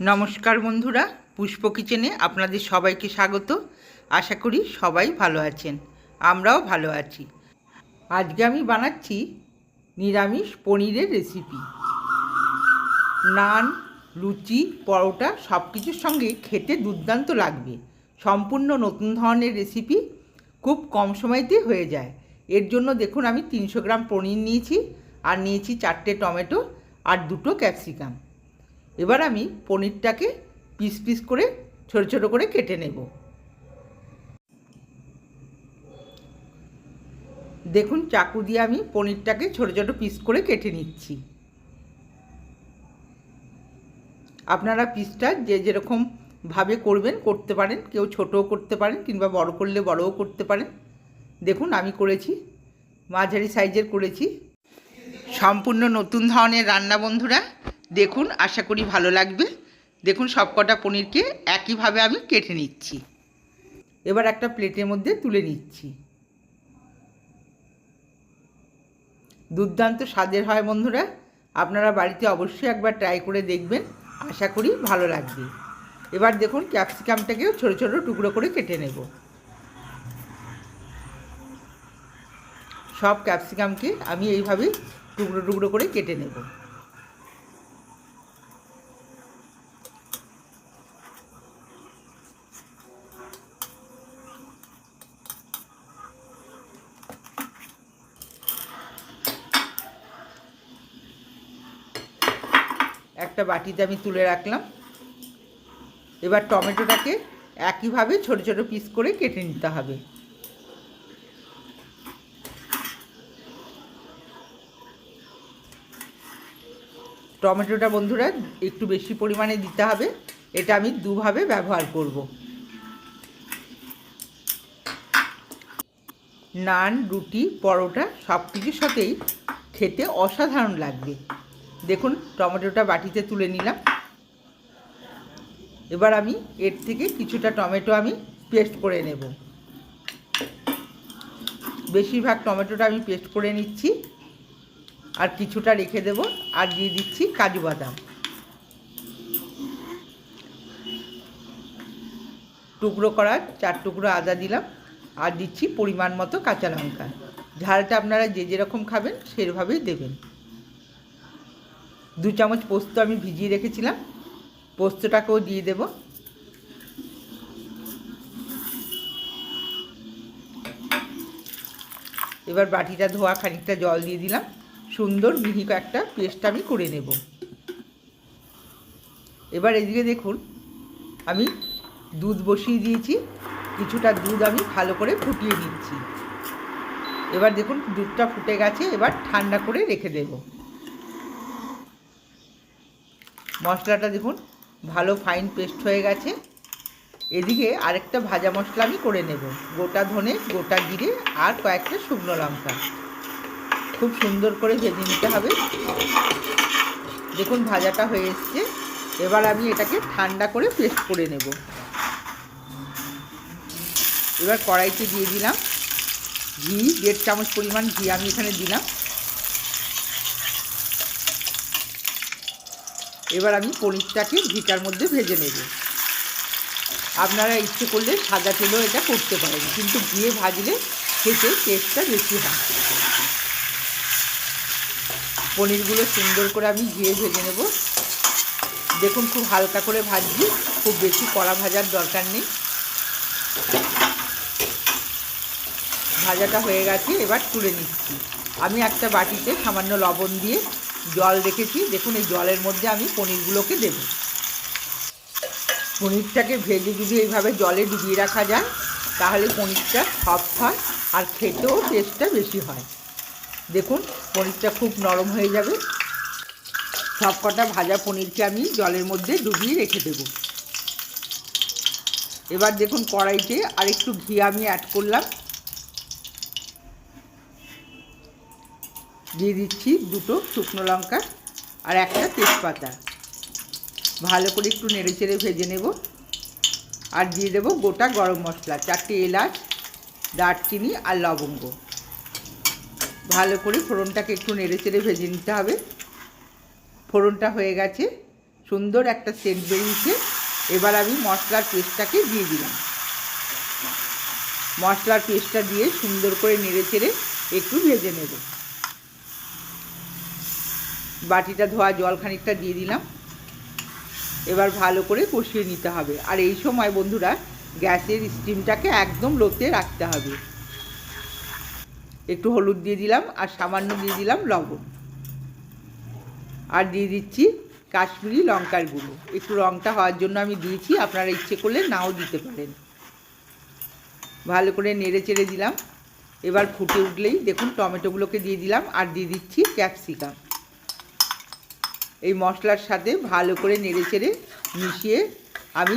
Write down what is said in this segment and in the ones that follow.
নমস্কার বন্ধুরা, পুষ্প কিচেনে আপনাদের সবাইকে স্বাগত। আশা করি সবাই ভালো আছেন, আমরাও ভালো আছি। আজকে আমি বানাচ্ছি নিরামিষ পনিরের রেসিপি নান, লুচি, পরোটা সব কিছুর সঙ্গে খেতে দুর্দান্ত লাগবে। সম্পূর্ণ নতুন ধরনের রেসিপি খুব কম সময়তে হয়ে যায়। এর জন্য দেখুন আমি তিনশো গ্রাম পনির নিয়েছি, আর নিয়েছি চারটে টমেটো আর দুটো ক্যাপসিকাম। এবার আমি পনিরটাকে পিস পিস করে, ছোট ছোট করে কেটে নেব। দেখুন, চাকু দিয়ে আমি পনিরটাকে ছোট ছোট পিস করে কেটে নিচ্ছি। আপনারা পিসটা যে যেরকম ভাবে করবেন, করতে পারেন। কেউ ছোটও করতে পারেন কিংবা বড় করলে বড়ও করতে পারেন। দেখুন, আমি করেছি, মাঝারি সাইজের করেছি। সম্পূর্ণ নতুন ধরনের রান্না, বন্ধুরা। দেখুন, আশা করি ভালো লাগবে। দেখুন, সবকটা পনিরকে একইভাবে আমি কেটে নিচ্ছি। এবার একটা প্লেটের মধ্যে তুলে নিচ্ছি। দুর্দান্ত স্বাদের হয় বন্ধুরা। আপনারা বাড়িতে অবশ্যই একবার ট্রাই করে দেখবেন। আশা করি ভালো লাগবে। এবার দেখুন ক্যাপসিকামটাকেও ছোট ছোট টুকরো করে কেটে নেব। সব ক্যাপসিকামকে আমি এইভাবে টুকরো টুকরো করে কেটে নেব। একটা বাটিতে আমি তুলে রাখলাম। এবার টমেটোটাকে একইভাবে ছোট ছোট পিস করে কেটে নিতে হবে। টমেটোটা বন্ধুরা একটু বেশি পরিমাণে দিতে হবে। এটা আমি দুভাবে ব্যবহার করব। নান, রুটি, পরোটা সব কিছুর সাথেই খেতে অসাধারণ লাগবে। দেখুন, টমেটোটা বাটিতে তুলে নিলাম। এবার আমি এর থেকে কিছুটা টমেটো আমি পেস্ট করে নেব। বেশিরভাগ টমেটোটা আমি পেস্ট করে নিচ্ছি। আর কিছুটা রেখে দেব। আর দিয়ে দিচ্ছি কাজু বাদাম। টুকরো করা চার টুকরো আদা দিলাম। আর দিচ্ছি পরিমাণ মতো কাঁচা লঙ্কা। ঝালটা আপনারা যে যেরকম খাবেন সেভাবেই দেবেন। দু চামচ পোস্ত আমি ভিজিয়ে রেখেছিলাম। পোস্তটাকেও দিয়ে দেব। এবার বাটিটা ধোয়া, খানিকটা জল দিয়ে দিলাম। সুন্দর মিহি একটা পেস্ট আমি করে নেব। এবার এদিকে দেখুন, আমি দুধ বসিয়ে দিয়েছি। কিছুটা দুধ আমি ভালো করে ফুটিয়ে নিচ্ছি। এবার দেখুন, দুধটা ফুটে গেছে, এবার ঠান্ডা করে রেখে দেব। মশলাটা দেখুন, ভালো ফাইন পেস্ট হয়ে গেছে। এদিকে আরেকটা ভাজা মশলা আমি করে নেব। গোটা ধনে, গোটা জিরে আর কয়েকটা শুকনো লঙ্কা। খুব সুন্দর করে ভেজে নিতে হবে। দেখুন, ভাজাটা হয়ে এসছে। এবার আমি এটাকে ঠান্ডা করে পেস্ট করে নেব। এবার কড়াইতে দিয়ে দিলাম ঘি, দেড় চামচ পরিমাণ ঘি আমি এখানে দিলাম। এবার আমি পনিরটাকে ঘিটার মধ্যে ভেজে নেব। আপনারা ইচ্ছে করলে সাদা তেলেও এটা করতে পারেন, কিন্তু ঘিয়ে ভাজলে খেতে টেস্টটা বেশি হয়। পনিরগুলো সুন্দর করে আমি ঘিয়ে ভেজে নেব। দেখুন খুব হালকা করে ভাজছি, খুব বেশি কড়া ভাজার দরকার নেই। ভাজাটা হয়ে গেছে, এবার তুলে নিচ্ছি। আমি একটা বাটিতে সামান্য লবণ দিয়ে জল রেখেছি। দেখুন, এই জলের মধ্যে আমি পনিরগুলোকে দেব। পনিরটাকে ভেজে যদি এইভাবে জলে ডুবিয়ে রাখা যায়, তাহলে পনিরটা সফট হয় আর খেতেও টেস্টটা বেশি হয়। দেখুন, পনিরটা খুব নরম হয়ে যাবে। সব কটা ভাজা পনিরকে আমি জলের মধ্যে ডুবিয়ে রেখে দেব। এবার দেখুন, কড়াইতে আর একটু ঘি আমি অ্যাড করলাম। দিয়ে দিচ্ছি দুটো শুকনো লঙ্কা আর একটা তেজপাতা। ভালো করে একটু নেড়ে চেড়ে ভেজে নেব। আর দিয়ে দেবো গোটা গরম মশলা, চারটে এলাচ, দারচিনি আর লবঙ্গ। ভালো করে ফোড়নটাকে একটু নেড়ে চেড়ে ভেজে নিতে হবে। ফোড়নটা হয়ে গেছে, সুন্দর একটা সেন্ট বেরিয়েছে। এবার আমি মশলার পেস্টটাকে দিয়ে দিলাম। মশলার পেস্টটা দিয়ে সুন্দর করে নেড়ে চেড়ে একটু ভেজে নেব। বাটিটা ধোয়া, জল খানিকটা দিয়ে দিলাম। এবার ভালো করে কষিয়ে নিতে হবে। আর এই সময় বন্ধুরা, গ্যাসের স্টিমটাকে একদম লোতে রাখতে হবে। একটু হলুদ দিয়ে দিলাম, আর সামান্য দিয়ে দিলাম লবণ। আর দিয়ে দিচ্ছি কাশ্মীরি লঙ্কার গুঁড়ো। একটু রঙটা হওয়ার জন্য আমি দিয়েছি, আপনারা ইচ্ছে করলে নাও দিতে পারেন। ভালো করে নেড়ে চেড়ে দিলাম। এবার ফুটে উঠলেই দেখুন, টমেটোগুলোকে দিয়ে দিলাম, আর দিয়ে দিচ্ছি ক্যাপসিকাম। এই মশলার সাথে ভালো করে নেড়ে চেড়ে মিশিয়ে আমি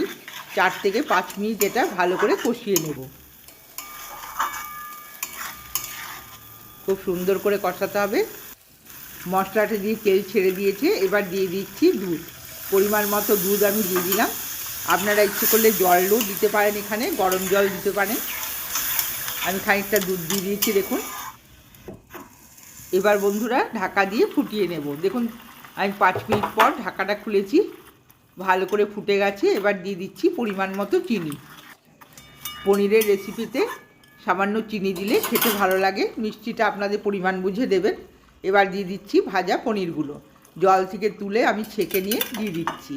চার থেকে পাঁচ মিনিট এটা ভালো করে কষিয়ে নেব। খুব সুন্দর করে কষাতে হবে। মশলাটা দিয়ে তেল ছেড়ে দিয়েছে, এবার দিয়ে দিচ্ছি দুধ। পরিমাণ মতো দুধ আমি দিয়ে দিলাম। আপনারা ইচ্ছে করলে জলও দিতে পারেন এখানে, গরম জল দিতে পারেন। আমি খানিকটা দুধ দিয়ে দিয়েছি, দেখুন। এবার বন্ধুরা ঢাকা দিয়ে ফুটিয়ে নেব। দেখুন আমি পাঁচ মিনিট পর ঢাকাটা খুলেছি, ভালো করে ফুটে গেছে, এবার দিয়ে দিচ্ছি পরিমাণ মতো চিনি। পনিরের রেসিপিতে সামান্য চিনি দিলে খেতে ভালো লাগে, মিষ্টিটা আপনাদের পরিমাণ বুঝে দেবেন। এবার দিয়ে দিচ্ছি ভাজা পনিরগুলো। জল থেকে তুলে আমি ছেঁকে নিয়ে দিয়ে দিচ্ছি।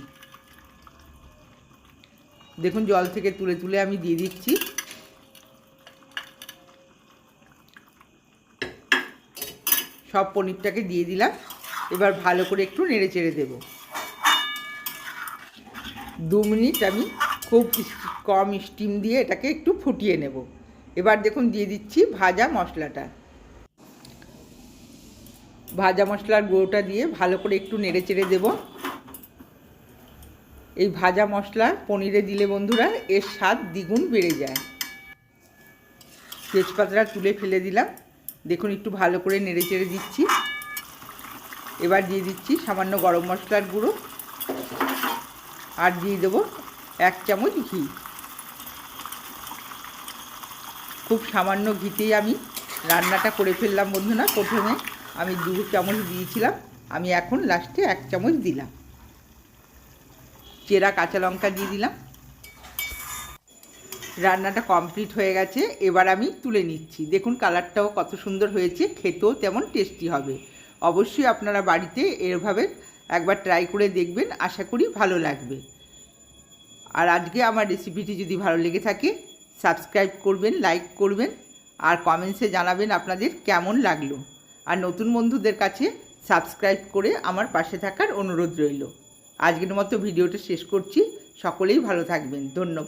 দেখুন, জল থেকে তুলে তুলে আমি দিয়ে দিচ্ছি। সব পনিরটাকে দিয়ে দিলাম। এবার ভালো করে একটু নেড়ে চেড়ে দেব। দু মিনিট আমি খুব কম স্টিম দিয়ে এটাকে একটু ফুটিয়ে নেব। এবার দেখুন দিয়ে দিচ্ছি ভাজা মশলাটা। ভাজা মশলার গুঁড়োটা দিয়ে ভালো করে একটু নেড়ে চেড়ে দেব। এই ভাজা মশলা পনিরে দিলে বন্ধুরা এর স্বাদ দ্বিগুণ বেড়ে যায়। তেজপাতাটা তুলে ফেলে দিলাম। দেখুন একটু ভালো করে নেড়ে চেড়ে দিচ্ছি। এবার দিয়ে দিচ্ছি সামান্য গরম মশলার গুঁড়ো। আর দিয়ে দেবো এক চামচ ঘি। খুব সামান্য ঘিতেই আমি রান্নাটা করে ফেললাম বন্ধুরা। প্রথমে আমি দু চামচ দিয়েছিলাম। আমি এখন লাস্টে এক চামচ দিলাম। চেরা কাঁচা লঙ্কা দিয়ে দিলাম। রান্নাটা কমপ্লিট হয়ে গেছে। এবার আমি তুলে নিচ্ছি। দেখুন কালারটাও কত সুন্দর হয়েছে। খেতেও তেমন টেস্টি হবে। অবশ্যই আপনারা বাড়িতে এভাবে একবার ট্রাই করে দেখবেন, আশা করি ভালো লাগবে। আর আজকে আমার রেসিপিটি যদি ভালো লেগে থাকে সাবস্ক্রাইব করবেন লাইক করবেন, আর কমেন্টসে জানাবেন আপনাদের কেমন লাগল। আর নতুন বন্ধুদের কাছে সাবস্ক্রাইব করে আমার পাশে থাকার অনুরোধ রইল। আজকের মতো ভিডিওটা শেষ করছি। সকলেই ভালো থাকবেন। ধন্যবাদ।